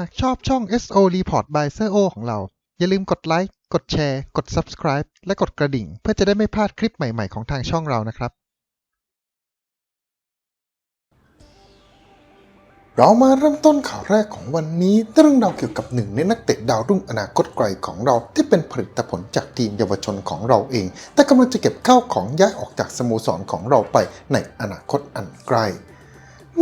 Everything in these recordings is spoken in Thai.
หากชอบช่อง SO Report by s โ o ของเรา อย่าลืมกดไลค์ กดแชร์ กด Subscribe และกดกระดิ่ง เพื่อจะได้ไม่พลาดคลิปใหม่ ๆ ของทางช่องเรานะครับ เรามาเริ่มต้นข่าวแรกของวันนี้เรื่องราวเกี่ยวกับหนึ่งในนักเตะดาวรุ่งอนาคตไกลของเราที่เป็นผลิตผลจากทีมเยาวชนของเราเอง แต่กำลังจะเก็บข้าวของย้ายออกจากสโมสรของเราไปในอนาคตอันไกล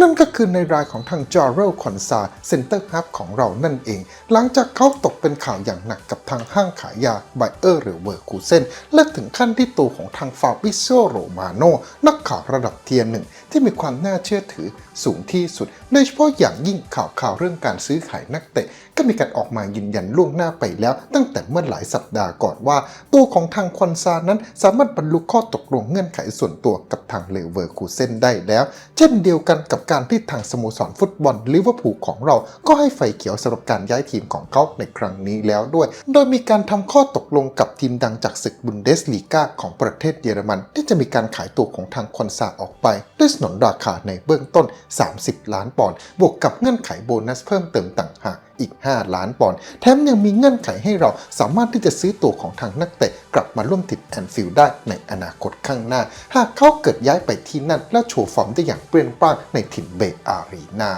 นั่นก็คือในรายของทางจอร์เรลคอนซาเซ็นเตอร์ฮับของเรานั่นเอง หลังจากเขาตกเป็นข่าวอย่างหนักกับทางห้างขายยาไบเออร์หรือเวอร์คูเซนและถึงขั้นที่ตัวของทางฟาบิโซโรมาโนนักข่าวระดับเทียร์หนึ่งที่มีความน่าเชื่อถือ สูงที่สุด โดยเฉพาะอย่างยิ่งข่าวข่าวเรื่องการซื้อขายนักเตะ ก็มีการออกมายืนยันล่วงหน้าไปแล้ว ตั้งแต่เมื่อหลายสัปดาห์ก่อนว่า ตัวของทางคอนซานั้นสามารถบรรลุข้อตกลงเงื่อนไขส่วนตัวกับทางเลเวอร์คูเซนได้แล้ว เช่นเดียวกันกับการที่ทางสโมสรฟุตบอลลิเวอร์พูลของเรา ก็ให้ไฟเขียวสำหรับการย้ายทีมของเขาในครั้งนี้แล้วด้วย โดยมีการทำข้อตกลงกับทีมดังจากศึกบุนเดสลีกาของประเทศเยอรมัน ที่จะมีการขายตัวของทางคอนซาออกไปด้วยสนนราคาในเบื้องต้น30 ล้านปอนด์บวกกับเงื่อนไขโบนัสเพิ่มเติมต่างหากอีก 5 ล้านปอนด์แถมยังมีเงื่อนไขให้เราสามารถที่จะซื้อตัวของทางนักเตะกลับมาร่วมติดแอนฟิลด์ได้ในอนาคตข้างหน้า หากเขาเกิดย้ายไปที่นั่น และโชว์ฟอร์มได้อย่างเปรี้ยงปร้างในถิ่นเบอารีนา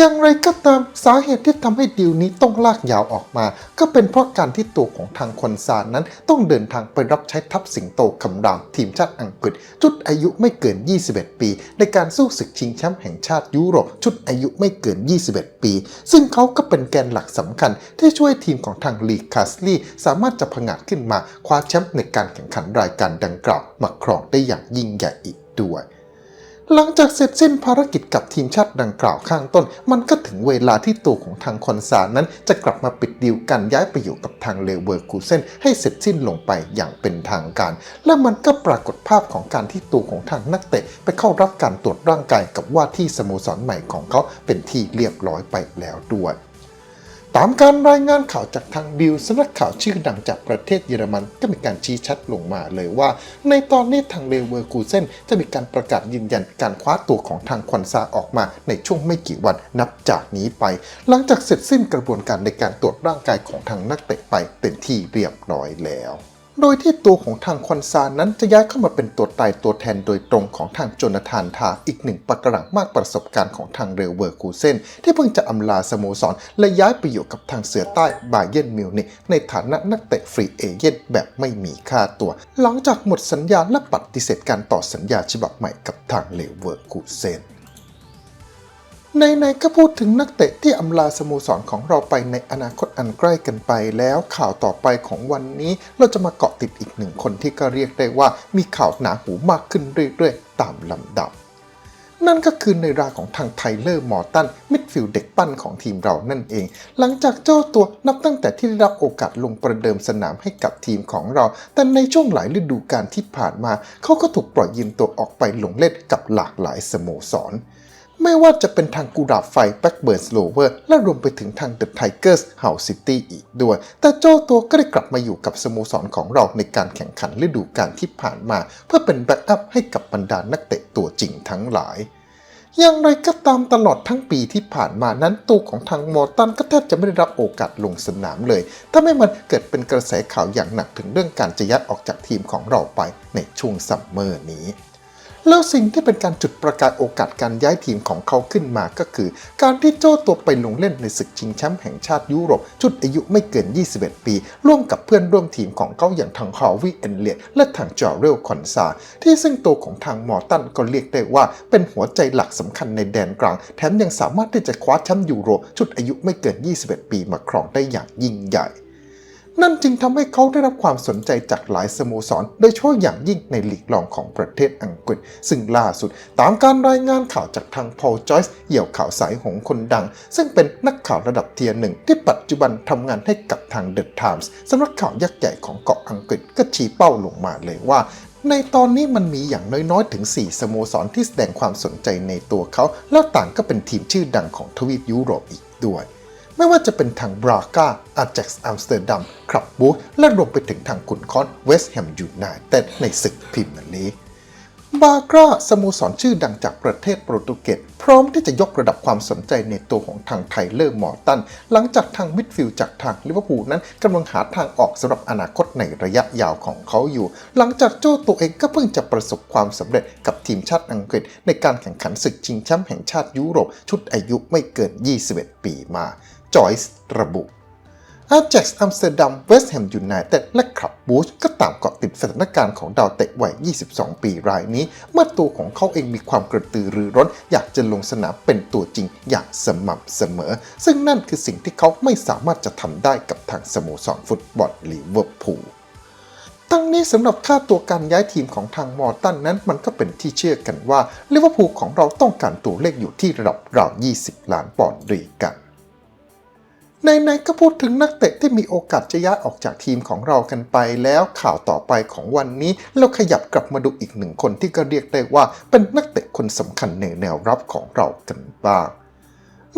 อย่างไรก็ตามสาเหตุที่ทำให้ดีลนี้ต้องลากยาวออกมา ก็เป็นเพราะการที่ตัวของทางคอนซานนั้น ต้องเดินทางไปรับใช้ทัพสิงโตคำรามทีมชาติอังกฤษ ชุดอายุไม่เกิน 21 ปี ในการสู้ศึกชิงแชมป์แห่งชาติยุโรป ชุดอายุไม่เกิน 21 ปี ซึ่งเขาก็เป็นแกนหลักสำคัญ ที่ช่วยทีมของทางลีคาสลีสามารถจะผงาดขึ้นมาคว้าแชมป์ในการแข่งขันรายการดังกล่าวมาครองได้อย่างยิ่งใหญ่อีกด้วย หลังจากเสร็จสิ้นภารกิจกับทีมชาติดังกล่าวข้างต้น มันก็ถึงเวลาที่ตัวของทางคอนซานั้น จะกลับมาปิดดีลการย้ายไปอยู่กับทางเลเวอร์คูเซนให้เสร็จสิ้นลงไปอย่างเป็นทางการ และมันก็ปรากฏภาพของการที่ตัวของทางนักเตะ ไปเข้ารับการตรวจร่างกายกับว่าที่สโมสรใหม่ของเขาเป็นที่เรียบร้อยไปแล้วด้วย ตามการรายงานข่าวจากทางบิลสำนักข่าวชื่อดังจากประเทศเยอรมันก็มีการชี้ชัดลงมาเลยว่า ในตอนนี้ทางเลเวอร์กูเซนจะมีการประกาศยืนยันการคว้าตัวของทางควันซาออกมาในช่วงไม่กี่วันนับจากนี้ไป หลังจากเสร็จสิ้นกระบวนการในการตรวจร่างกายของทางนักเตะไปเป็นที่เรียบร้อยแล้ว โดยที่ตัวของทางคอนซานั้นจะย้ายเข้ามาเป็นตัวตายตัวแทนโดยตรงของทางโจนาธานทาอีกหนึ่งปากกรังมากประสบการณ์ของทางเรลเวอร์คูเซนที่เพิ่งจะอำลาสโมสร และย้ายไปอยู่กับทางเสือใต้บาเยนมิวนิกในฐานะนักเตะฟรีเอเย่นแบบไม่มีค่าตัว หลังจากหมดสัญญาและปฏิเสธการต่อสัญญาฉบับใหม่กับทางเรลเวอร์คูเซน ในๆก็พูดถึงนักเตะที่อำลาสโมสรของเราไปในอนาคตอันใกล้กันไปแล้วข่าวต่อไปของวันนี้เราจะมาเกาะติดอีกหนึ่งคนที่ก็เรียกได้ว่ามีข่าวหนาหูมากขึ้นเรื่อยๆ ตามลำดับ นั่นก็คือในราของทางไทเลอร์มอร์ตันมิดฟิลด์เด็กปั้นของทีมเรานั่นเอง หลังจากเจ้าตัวนับตั้งแต่ที่ได้รับโอกาสลงประเดิมสนามให้กับทีมของเรา แต่ในช่วงหลายฤดูกาลที่ผ่านมา เขาก็ถูกปล่อยยืมตัวออกไปลงเล่นกับหลากหลายสโมสร ไม่ว่าจะเป็นทางกูราบไฟแบ็กเบิร์นสโลเวอร์และรวมไปถึงทางเดอะไทเกอร์สเฮาซิตี้อีกด้วย แต่เจ้าตัวก็ได้กลับมาอยู่กับสโมสรของเราในการแข่งขันฤดูกาลที่ผ่านมา เพื่อเป็นแบ็กอัพให้กับบรรดานักเตะตัวจริงทั้งหลายอย่างไรก็ตามตลอดทั้งปีที่ผ่านมานั้นตัวของทางมอร์ตันก็แทบจะไม่ได้รับโอกาสลงสนามเลย ถ้าไม่มันเกิดเป็นกระแสข่าวอย่างหนักถึงเรื่องการจะยัดออกจากทีมของเราไปในช่วงซัมเมอร์นี้ แล้วสิ่งที่เป็นการจุดประกายโอกาสการย้ายทีมของเขาขึ้นมาก็คือ การที่โจ้ตัวไปลงเล่นในศึกชิงแชมป์แห่งชาติยุโรป ชุดอายุไม่เกิน 21 ปี ร่วมกับเพื่อนร่วมทีมของเขาอย่างทางฮาวิเอนเลียและทางจอร์เรลคอนซาที่ซึ่งตัวของทางมอร์ตันก็เรียกได้ว่าเป็นหัวใจหลักสำคัญในแดนกลาง แถมยังสามารถที่จะคว้าแชมป์ยูโร ชุดอายุไม่เกิน 21 ปีมาครองได้อย่างยิ่งใหญ่ นั่นจึงทำให้เขาได้รับความสนใจจากหลายสโมสร โดยเฉพาะอย่างยิ่งในลีกรองของประเทศอังกฤษ ซึ่งล่าสุด ตามการรายงานข่าวจากทางพอลจอยส์เหี่ยวข่าวสายหงคนดัง ซึ่งเป็นนักข่าวระดับเทียร์หนึ่งที่ปัจจุบันทำงานให้กับทางเดอะไทมส์สำนักข่าวยักษ์ใหญ่ของเกาะอังกฤษก็ชี้เป้าลงมาเลยว่าในตอนนี้มันมีอย่างน้อยๆ ถึง 4 สโมสรที่แสดงความสนใจในตัวเขา แล้วต่างก็เป็นทีมชื่อดังของทวีปยุโรปอีกด้วย ไม่ว่าจะเป็นทางบราก้าอาแจ็กซ์อัมสเตอร์ดัมคลับบูธและรวมไปถึงทางขุนคอนเวสต์แฮมยูไนเต็ดในศึกพรีเมียร์ลีกบากราสโมสรชื่อดังจากประเทศโปรตุเกสพร้อมที่จะยกระดับความสนใจในตัวของทางไทเลอร์มอร์ตัน หลังจากทางมิดฟิลด์จากทางลิเวอร์พูลนั้นกำลังหาทางออกสำหรับอนาคตในระยะยาวของเขาอยู่ หลังจากโจ้ตัวเองก็เพิ่งจะประสบความสำเร็จกับทีมชาติอังกฤษ ในการแข่งขันศึกชิงแชมป์แห่งชาติยุโรปชุดอายุไม่เกิน 21 ปีมา จอยส์ระบุอาแจ็กซ์อัมสเตอร์ดัมเวสต์แฮมยูไนเต็ดและคลับบูชก็ตามเกาะติดสถานการณ์ของดาวเตะวัย 22 ปีรายนี้ เมื่อตัวของเขาเองมีความกระตือรือร้น อยากจะลงสนามเป็นตัวจริงอย่างสม่ำเสมอ ซึ่งนั่นคือสิ่งที่เขาไม่สามารถจะทำได้กับทางสโมสรฟุตบอลลิเวอร์พูลทั้งนี้สำหรับค่าตัวการย้ายทีมของทางมอร์ตันนั้นมันก็เป็นที่เชื่อกันว่าลิเวอร์พูลของเราต้องการตัวเลขอยู่ที่ระดับราว 20 ล้านปอนด์ด้วยกัน ในๆก็พูดถึงนักเตะที่มีโอกาสจะย้ายออกจากทีมของเรากันไปแล้วข่าวต่อไปของวันนี้เราขยับกลับมาดูอีกหนึ่งคนที่ก็เรียกได้ว่าเป็นนักเตะคนสำคัญในแนวรับของเรากันบ้าง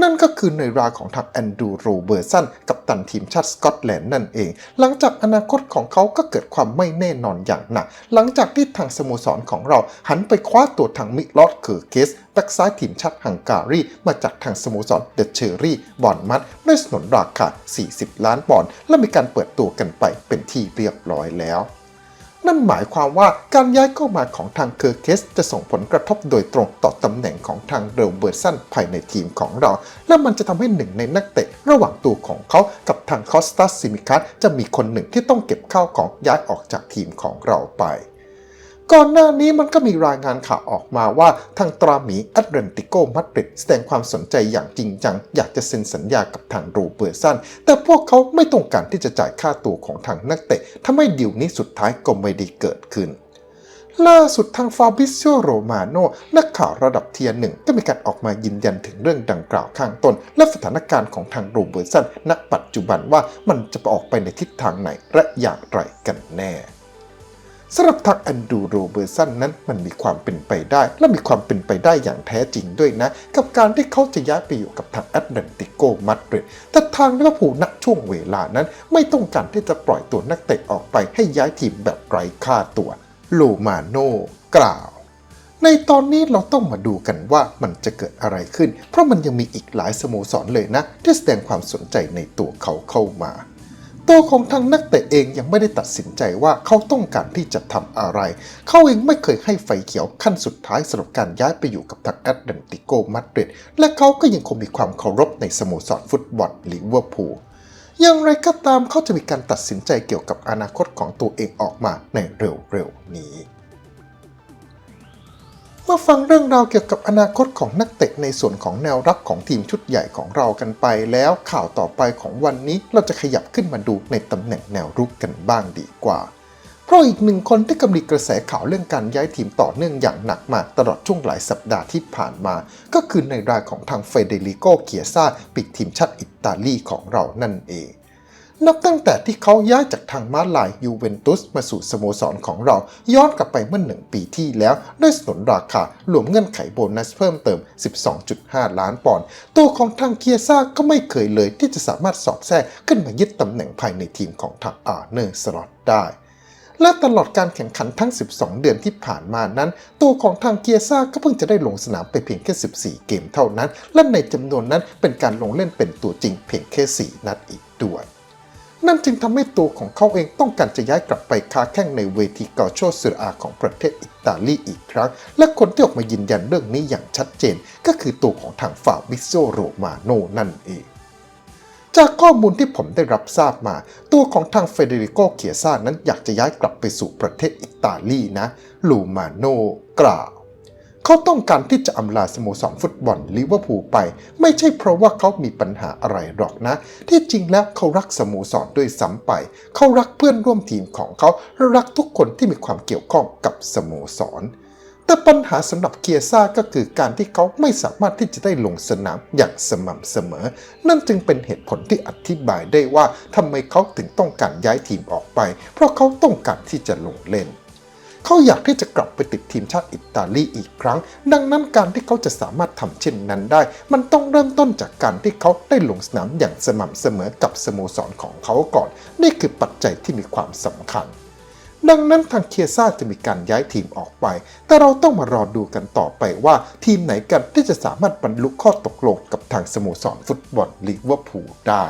นั่นก็คือในราของทางแอนดรูโรเบอร์สันกับตันทีมชาติสกอตแลนด์นั่นเอง หลังจากอนาคตของเขาก็เกิดความไม่แน่นอนอย่างหนัก หลังจากที่ทางสโมสรของเราหันไปคว้าตัวทางมิลอดเคอร์เกสแบ็กซ้ายทีมชาติฮังการี มาจากทางสโมสรเดอะเชอรี่บอนมัดด้วยสนนราคา 40 ล้านปอนด์และมีการเปิดตัวกันไปเป็นที่เรียบร้อยแล้ว นั่นหมายความว่าการย้ายเข้ามาของทางเคอร์เคสจะส่งผลกระทบโดยตรงต่อตำแหน่งของทางเรลเบอร์สันภายในทีมของเรา และมันจะทำให้หนึ่งในนักเตะ ระหว่างตัวของเขากับทางคอสตาซิมิคัสจะมีคนหนึ่งที่ต้องเก็บข้าวของย้ายออกจากทีมของเราไป ก่อนหน้านี้มันก็มีรายงานข่าวออกมาว่าทางตราหมีแอตแลนติโกมาดริดแสดงความสนใจอย่างจริงจัง อยากจะเซ็นสัญญากับทางโรเบอร์สันแต่พวกเขาไม่ต้องการที่จะจ่ายค่าตัวของทางนักเตะทำให้ดีลนี้สุดท้ายก็ไม่ได้เกิดขึ้นล่าสุดทางฟาบิซิโอโรมาโนนักข่าวระดับเทียร์หนึ่งก็มีการออกมายืนยันถึงเรื่องดังกล่าวข้างต้น และสถานการณ์ของทางโรเบอร์สันณปัจจุบันว่ามันจะออกไปในทิศทางไหนและอย่างไรกันแน่ สำหรับทางแอนดูโรเบอร์สันนั้นมันมีความเป็นไปได้ และมีความเป็นไปได้อย่างแท้จริงด้วยนะ กับการที่เขาจะย้ายไปอยู่กับทางแอตแลนติโกมาดริดแต่ทางลิเวอร์พูลณช่วงเวลานั้น ไม่ต้องการที่จะปล่อยตัวนักเตะออกไปให้ย้ายทีมแบบไร้ค่าตัวโลมาโนกล่าวในตอนนี้เราต้องมาดูกันว่ามันจะเกิดอะไรขึ้น เพราะมันยังมีอีกหลายสโมสรเลยนะ ที่แสดงความสนใจในตัวเขาเข้ามา ตัวของทางนักเตะเองยังไม่ได้ตัดสินใจว่าเขาต้องการที่จะทำอะไร เขาเองไม่เคยให้ไฟเขียวขั้นสุดท้ายสำหรับการย้ายไปอยู่กับทางแอตแลนติโกมาดริดและเขาก็ยังคงมีความเคารพในสโมสรฟุตบอลลิเวอร์พูลอย่างไรก็ตามเขาจะมีการตัดสินใจเกี่ยวกับอนาคตของตัวเองออกมาในเร็วๆนี้ มื่อฟังเรื่องราวเกี่ยวกับอนาคตของนักเตะในส่วนของแนวรับของทีมชุดใหญ่ของเรากันไป แล้วข่าวต่อไปของวันนี้เราจะขยับขึ้นมาดูในตำแหน่งแนวรุกกันบ้างดีกว่า เพราะอีกหนึ่งคนที่กำลังกระแสข่าวเรื่องการย้ายทีมต่อเนื่องอย่างหนักมาตลอดช่วงหลายสัปดาห์ที่ผ่านมา ก็คือในรายของทางเฟเดริโกเกียซ่าปีกทีมชาติอิตาลีของเรานั่นเอง นับตั้งแต่ที่เขาย้ายจากทางม้าลายยูเวนตุสมาสู่สโมสรของเรา ย้อนกลับไปเมื่อหนึ่งปีที่แล้วด้วยสนนราคารวมเงื่อนไขโบนัสเพิ่มเติม 12.5 ล้านปอนด์ตัวของทางเคียซ่าก็ไม่เคยเลยที่จะสามารถสอดแทรกขึ้นมายึดตำแหน่งภายในทีมของทางอาร์เนอร์สลอตได้และตลอดการแข่งขันทั้ง 12 เดือนที่ผ่านมานั้น ตัวของทางเกียซ่าก็เพิ่งจะได้ลงสนามไปเพียงแค่ 14 เกมเท่านั้น และในจำนวนนั้นเป็นการลงเล่นเป็นตัวจริงเพียงแค่ 4 นัดอีกด้วย นั่นจึงทำให้ตัวของเขาเองต้องการจะย้ายกลับไปค้าแข่งในเวทีกาโชเซอร์อาของประเทศอิตาลีอีกครั้ง และคนที่ออกมายืนยันเรื่องนี้อย่างชัดเจน ก็คือตัวของทางฟาบิโซโรมาโนนั่นเองจากข้อมูลที่ผมได้รับทราบมา ตัวของทางเฟเดริโกเคียซ่านั้นอยากจะย้ายกลับไปสู่ประเทศอิตาลีนะ ลูมาโนกล่าว เขาต้องการที่จะอำลาสโมสรฟุตบอลลิเวอร์พูลไป ไม่ใช่เพราะว่าเขามีปัญหาอะไรหรอกนะ ที่จริงแล้วเขารักสโมสรด้วยซ้ำไป เขารักเพื่อนร่วมทีมของเขาและรักทุกคนที่มีความเกี่ยวข้องกับสโมสรแต่ปัญหาสำหรับเคียซ่าก็คือการที่เขาไม่สามารถที่จะได้ลงสนามอย่างสม่ำเสมอ นั่นจึงเป็นเหตุผลที่อธิบายได้ว่าทำไมเขาถึงต้องการย้ายทีมออกไป เพราะเขาต้องการที่จะลงเล่น เขาอยากที่จะกลับไปติดทีมชาติอิตาลีอีกครั้ง ดังนั้นการที่เขาจะสามารถทำเช่นนั้นได้ มันต้องเริ่มต้นจากการที่เขาได้ลงสนามอย่างสม่ำเสมอกับสโมสรของเขาก่อน นี่คือปัจจัยที่มีความสำคัญดังนั้นทางเคียซ่าจะมีการย้ายทีมออกไป แต่เราต้องมารอดูกันต่อไปว่า ทีมไหนกันที่จะสามารถบรรลุข้อตกลงกับทางสโมสรฟุตบอลลิเวอร์พูลได้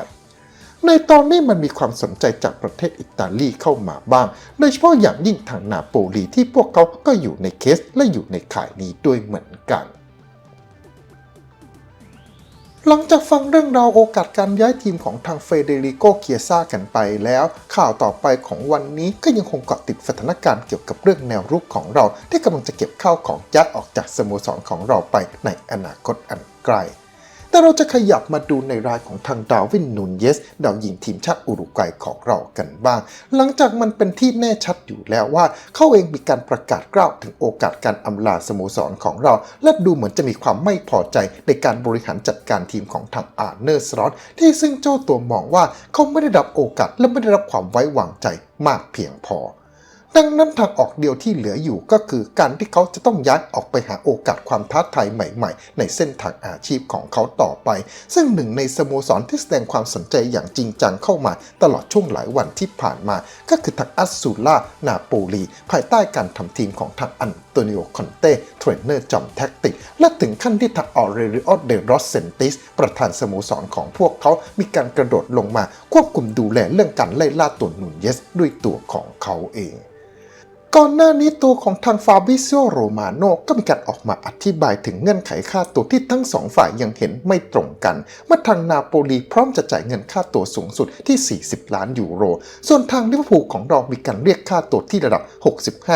ในตอนนี้มันมีความสนใจจากประเทศอิตาลีเข้ามาบ้าง โดยเฉพาะอย่างยิ่งทางนาโปลีที่พวกเขาก็อยู่ในเคสและอยู่ในข่ายนี้ด้วยเหมือนกันหลังจากฟังเรื่องราวโอกาสการย้ายทีมของทางเฟเดริโกเคียซ่ากันไปแล้ว ข่าวต่อไปของวันนี้ก็ยังคงเกาะติดสถานการณ์เกี่ยวกับเรื่องแนวรุกของเรา ที่กำลังจะเก็บข้าวของย้ายออกจากสโมสรของเราไปในอนาคตอันไกล แต่เราจะขยับมาดูในรายของทางดาวินนูนเยส ดาวยิงทีมชาติอุรุกวัยของเรากันบ้าง หลังจากมันเป็นที่แน่ชัดอยู่แล้วว่า เขาเองมีการประกาศกล้าวถึงโอกาสการอำลาสโมสรของเรา และดูเหมือนจะมีความไม่พอใจในการบริหารจัดการทีมของทางอาร์เนอร์สรอตที่ซึ่งเจ้าตัวมองว่าเขาไม่ได้รับโอกาสและไม่ได้รับความไว้วางใจมากเพียงพอ ดังนั้นทางออกเดียวที่เหลืออยู่ก็คือการที่เขาจะต้องย้ายออกไปหาโอกาสความท้าทายใหม่ๆ ในเส้นทางอาชีพของเขาต่อไป ซึ่งหนึ่งในสโมสรที่แสดงความสนใจอย่างจริงจังเข้ามาตลอดช่วงหลายวันที่ผ่านมา ก็คือทางอัสซูล่านาโปลีภายใต้การทำทีมของทางอันโตนิโอคอนเต้เทรนเนอร์จอมแท็กติก และถึงขั้นที่ทางออเรริโอเดรอสเซนติส ประธานสโมสรของพวกเขา มีการกระโดดลงมาควบคุมดูแลเรื่องการไล่ล่าตัวนูนเยสด้วยตัวของเขาเอง ก่อนหน้านี้ตัวของทางฟาบิซิโอโรมาโนก็มีการออกมาอธิบายถึงเงื่อนไขค่าตัวที่ทั้งสองฝ่ายยังเห็นไม่ตรงกัน เมื่อทางนาโปลีพร้อมจะจ่ายเงินค่าตัวสูงสุดที่ 40 ล้านยูโร ส่วนทางลิเวอร์พูลของเรามีการเรียกค่าตัวที่ระดับ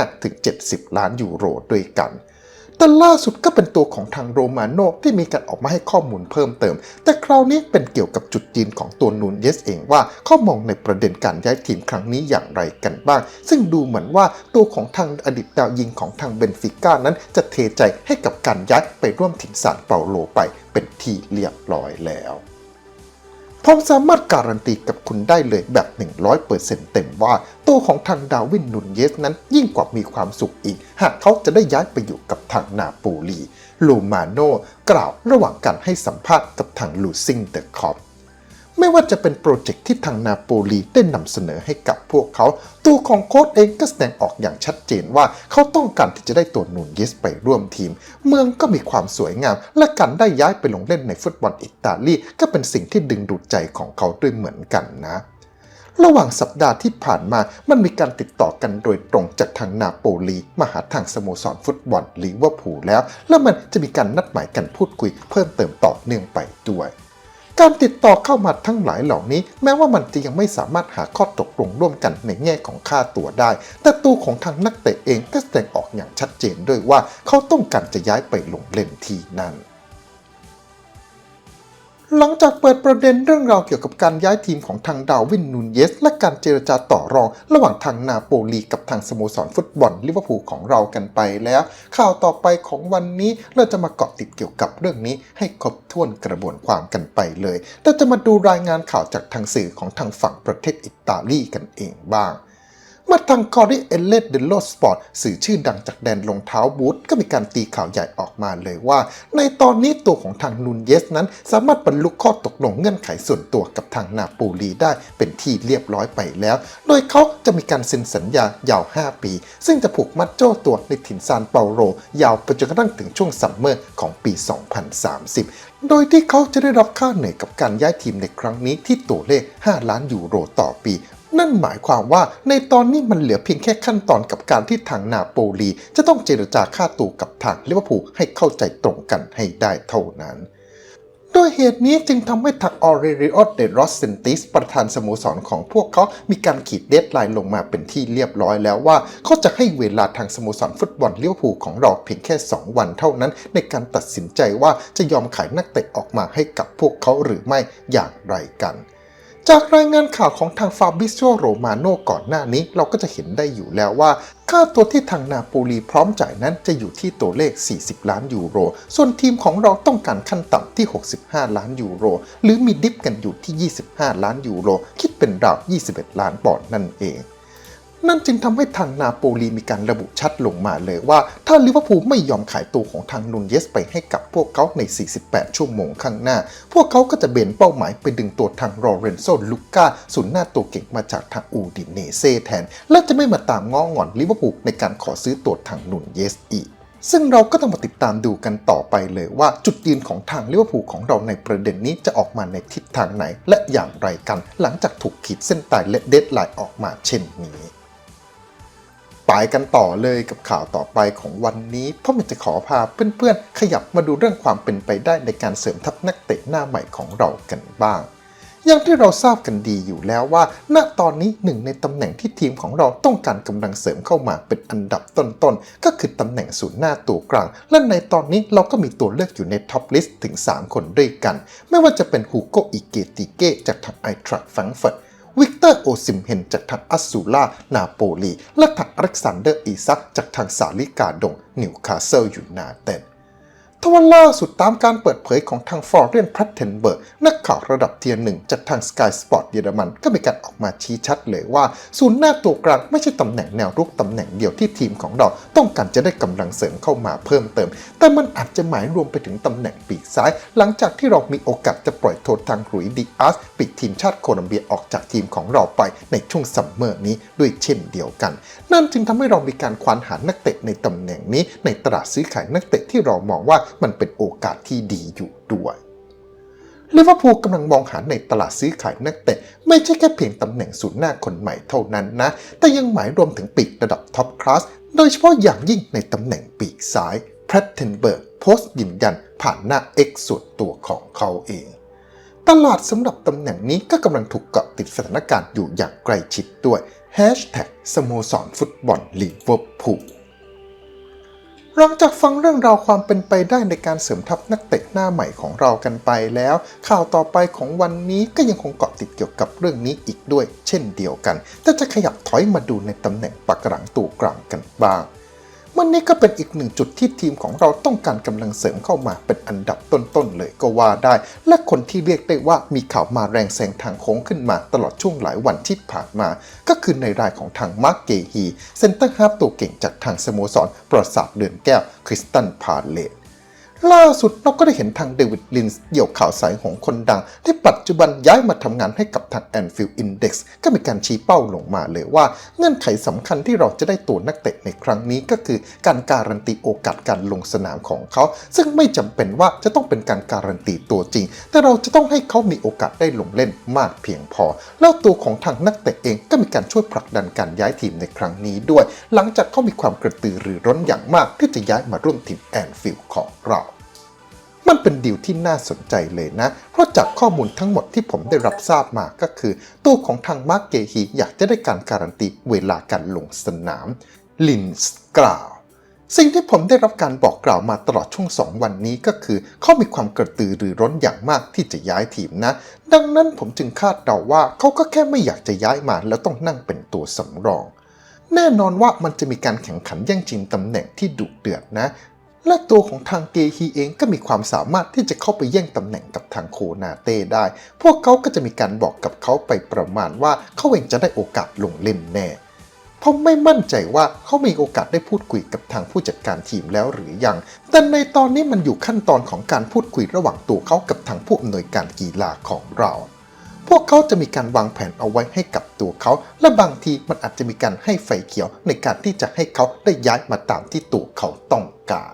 65-70 ล้านยูโรด้วยกัน แต่ล่าสุดก็เป็นตัวของทางโรมาโนที่มีการออกมาให้ข้อมูลเพิ่มเติม แต่คราวนี้เป็นเกี่ยวกับจุดยืนของตัวนูนเยสเองว่าเขามองในประเด็นการย้ายทีมครั้งนี้อย่างไรกันบ้าง ซึ่งดูเหมือนว่าตัวของทางอดีตดาวยิงของทางเบนฟิก้านั้นจะเทใจให้กับการย้ายไปร่วมถิ่นซานเปาโลไปเป็นที่เรียบร้อยแล้ว ผมสามารถการันตีกับคุณได้เลยแบบ 100%เต็มว่า ตัวของทางดาวินนุนเยสนั้นยิ่งกว่ามีความสุขอีก หากเขาจะได้ย้ายไปอยู่กับทางนาปูลี ลูมาโนกล่าวระหว่างการให้สัมภาษณ์กับทางลูซิงเดอะคอป ไม่ว่าจะเป็นโปรเจกต์ที่ทางนาโปลีได้นำเสนอให้กับพวกเขา ตัวของโค้ชเองก็แสดงออกอย่างชัดเจนว่าเขาต้องการที่จะได้ตัวนูนเยสไปร่วมทีม เมืองก็มีความสวยงาม และการได้ย้ายไปลงเล่นในฟุตบอลอิตาลีก็เป็นสิ่งที่ดึงดูดใจของเขาด้วยเหมือนกันนะระหว่างสัปดาห์ที่ผ่านมา มันมีการติดต่อกันโดยตรงจากทางนาโปลีมาหาทางสโมสรฟุตบอลลิเวอร์พูลแล้ว และมันจะมีการนัดหมายกันพูดคุยเพิ่มเติมต่อเนื่องไปด้วย การติดต่อเข้ามาทั้งหลายเหล่านี้ แม้ว่ามันจะยังไม่สามารถหาข้อตกลงร่วมกันในแง่ของค่าตัวได้ แต่ตัวของทางนักเตะเองก็แสดงออกอย่างชัดเจนด้วยว่า เขาต้องการจะย้ายไปลงเล่นที่นั่น หลังจากเปิดประเด็นเรื่องราวเกี่ยวกับการย้ายทีมของทางดาวินนูนเยส และการเจรจาต่อรอง ระหว่างทางนาโปลีกับทางสโมสรฟุตบอลลิเวอร์พูลของเรากันไปแล้ว ข่าวต่อไปของวันนี้เราจะมาเกาะติดเกี่ยวกับเรื่องนี้ให้ครบถ้วนกระบวนความกันไปเลยเราจะมาดูรายงานข่าวจากทางสื่อของทางฝั่งประเทศอิตาลีกันเองบ้าง เมื่อทางคอริเอเลตเดโลสปอร์ตสื่อชื่อดังจากแดนรองเท้าบูทก็มีการตีข่าวใหญ่ออกมาเลยว่า ในตอนนี้ตัวของทางนูนเยสนั้น สามารถบรรลุข้อตกลงเงื่อนไขส่วนตัวกับทางนาปูลีได้เป็นที่เรียบร้อยไปแล้ว โดยเขาจะมีการเซ็นสัญญายาว 5 ปี ซึ่งจะผูกมัดโจ้ตัวในถิ่นซานเปาโลยาวไปจนกระทั่งถึงช่วงซัมเมอร์ของปี 2030โดยที่เขาจะได้รับค่าเหนื่อยกับการย้ายทีมในครั้งนี้ที่ตัวเลข 5 ล้านยูโรต่อปี นั่นหมายความว่าในตอนนี้มันเหลือเพียงแค่ขั้นตอนกับการที่ทางนาโปลี จะต้องเจรจาค่าตัวกับทางลิเวอร์พูลให้เข้าใจตรงกันให้ได้เท่านั้นโดยเหตุนี้จึงทำให้ทางออเรริโอเดรอสเซนติสประธานสโมสรของพวกเขา มีการขีดเดดไลน์ลงมาเป็นที่เรียบร้อยแล้วว่า เขาจะให้เวลาทางสโมสรฟุตบอลเลิเวอร์พูของเราเพียงแค่ 2 วันเท่านั้น ในการตัดสินใจว่าจะยอมขายนักเตะออกมาให้กับพวกเขาหรือไม่อย่างไรกัน จากรายงานข่าวของทางฟาบิโอโรมาโนก่อนหน้านี้เราก็จะเห็นได้อยู่แล้วว่า ค่าตัวที่ทางนาโปลีพร้อมจ่ายนั้นจะอยู่ที่ตัวเลข 40 ล้านยูโร ส่วนทีมของเราต้องการขั้นต่ำที่ 65 ล้านยูโร หรือมีดิฟกันอยู่ที่ 25 ล้านยูโร คิดเป็นราว 21 ล้านปอนด์นั่นเอง นั่นจึงทำให้ทางนาโปลีมีการระบุชัดลงมาเลยว่า ถ้าลิเวอร์พูลไม่ยอมขายตัวของทางนูนเยสไปให้กับพวกเขาใน 48 ชั่วโมงข้างหน้า พวกเขาก็จะเบนเป้าหมายไปดึงตัวทางโรเรนโซลูก้าศูนหน้าตัวเก่งมาจากทางอูดิเนเซ่แทน และจะไม่มาตามง้องอนลิเวอร์พูลในการขอซื้อตัวทางนูนเยสอีกซึ่งเราก็ต้องมาติดตามดูกันต่อไปเลยว่าจุดยืนของทางลิเวอร์พูลของเราในประเด็นนี้จะออกมาในทิศทางไหน และอย่างไรกัน หลังจากถูกขีดเส้นตายและเดดไลน์ออกมาเช่นนี้ ไปกันต่อเลยกับข่าวต่อไปของวันนี้ เพราะมันจะขอพาเพื่อนๆ ขยับมาดูเรื่องความเป็นไปได้ในการเสริมทัพนักเตะหน้าใหม่ของเรากันบ้าง อย่างที่เราทราบกันดีอยู่แล้วว่า ณตอนนี้หนึ่งในตำแหน่งที่ทีมของเราต้องการกำลังเสริมเข้ามาเป็นอันดับต้นๆ ก็คือตำแหน่งศูนย์หน้าตัวกลาง และในตอนนี้เราก็มีตัวเลือกอยู่ในท็อปลิสต์ถึง 3 คนด้วยกัน ไม่ว่าจะเป็นฮูโกอิเกติเกจากทางไอทรัคแฟรงเฟิร์ต วิกเตอร์โอซิมเฮนจากทางอัสซูล่านาโปลี และทางอเล็กซานเดอร์อีซักจากทางสาลิกาดงนิวคาสเซิลยูไนเต็ด ทว่าล่าสุดตามการเปิดเผยของทางฟอร์เรนพัตเทนเบิร์กนักข่าวระดับเทียร์หนึ่งจากทาง Sky Sport เยอรมัน ก็มีการออกมาชี้ชัดเลยว่า ศูนย์หน้าตัวกลางไม่ใช่ตำแหน่งแนวรุกตำแหน่งเดียวที่ทีมของเราต้องการจะได้กำลังเสริมเข้ามาเพิ่มเติม แต่มันอาจจะหมายรวมไปถึงตำแหน่งปีกซ้าย หลังจากที่เรามีโอกาสจะปล่อยโทษทางหรุยดีอาสปีกทีมชาติโคลอมเบียออกจากทีมของเราไปในช่วงซัมเมอร์นี้ด้วยเช่นเดียวกัน นั่นจึงทำให้เรามีการควานหานักเตะในตำแหน่งนี้ในตลาดซื้อขายนักเตะที่เรามองว่ามันเป็นโอกาสที่ดีอยู่ด้วยลิเวอร์พูลกำลังมองหาในตลาดซื้อขายนักเตะไม่ใช่แค่เพียงตำแหน่งศูนย์หน้าคนใหม่เท่านั้นนะ แต่ยังหมายรวมถึงปีกระดับท็อปคลาสโดยเฉพาะอย่างยิ่งในตำแหน่งปีกซ้ายแพรตเทนเบิร์กโพสต์ยืนยันผ่านหน้า X ส่วนตัวของเขาเองตลาดสำหรับตำแหน่งนี้ก็กำลังถูกเกาะติดสถานการณ์อยู่อย่างใกล้ชิดด้วย Hashtag สโมสรฟุตบอลลิเวอร์พูล หลังจากฟังเรื่องราวความเป็นไปได้ในการเสริมทัพนักเตะหน้าใหม่ของเรากันไปแล้ว ข่าวต่อไปของวันนี้ก็ยังคงเกาะติดเกี่ยวกับเรื่องนี้อีกด้วย เช่นเดียวกัน แต่จะขยับถอยมาดูในตำแหน่งปักหลังตัวกลางกันบ้าง มันนี่ก็เป็นอีกหนึ่งจุดที่ทีมของเราต้องการกำลังเสริมเข้ามาเป็นอันดับต้นๆเลยก็ว่าได้ และคนที่เรียกได้ว่ามีข่าวมาแรงแซงทางโค้งขึ้นมาตลอดช่วงหลายวันที่ผ่านมา ก็คือในรายของทางมาร์กเกฮีเซนเตอร์ฮาร์ฟตัวเก่งจากทางสโมสรปราสาทเดือนแก้วคริสตันพาเลต ล่าสุดเราก็ได้เห็นทางเดวิดลินส์เดี่ยวข่าวสายหงคนดัง ที่ปัจจุบันย้ายมาทำงานให้กับทาง Anfield Index ก็มีการชี้เป้าลงมาเลยว่า เงื่อนไขสำคัญที่เราจะได้ตัวนักเตะในครั้งนี้ก็คือการการันตีโอกาสการลงสนามของเขา ซึ่งไม่จำเป็นว่าจะต้องเป็นการการันตีตัวจริง แต่เราจะต้องให้เขามีโอกาสได้ลงเล่นมากเพียงพอ แล้วตัวของทางนักเตะเองก็มีการช่วยผลักดันการย้ายทีมในครั้งนี้ด้วย หลังจากเขามีความกระตือรือร้นอย่างมากที่จะย้ายมาร่วมทีมแอนฟิลด์ของเรา มันเป็นดีลที่น่าสนใจเลยนะ เพราะจากข้อมูลทั้งหมดที่ผมได้รับทราบมาก็คือ ตัวของทางมาร์กเกฮีอยากจะได้การการันตีเวลาการลงสนาม ลินส์กล่าว สิ่งที่ผมได้รับการบอกกล่าวมาตลอดช่วง 2 วันนี้ก็คือ เขามีความกระตือรือร้นอย่างมากที่จะย้ายทีมนะ ดังนั้นผมจึงคาดเดาว่าเขาก็แค่ไม่อยากจะย้ายมาแล้วต้องนั่งเป็นตัวสำรองแน่นอนว่ามันจะมีการแข่งขันแย่งชิงตำแหน่งที่ดุเดือดนะ และตัวของทางเกฮีเองก็มีความสามารถที่จะเข้าไปแย่งตำแหน่งกับทางโคนาเต้ได้ พวกเขาก็จะมีการบอกกับเขาไปประมาณว่าเขาเองจะได้โอกาสลงเล่นแน่ผมไม่มั่นใจว่าเขามีโอกาสได้พูดคุยกับทางผู้จัดการทีมแล้วหรือยัง แต่ในตอนนี้มันอยู่ขั้นตอนของการพูดคุยระหว่างตัวเขากับทางผู้อำนวยการกีฬาของเรา พวกเขาจะมีการวางแผนเอาไว้ให้กับตัวเขา และบางทีมันอาจจะมีการให้ไฟเขียวในการที่จะให้เขาได้ย้ายมาตามที่ตัวเขาต้องการ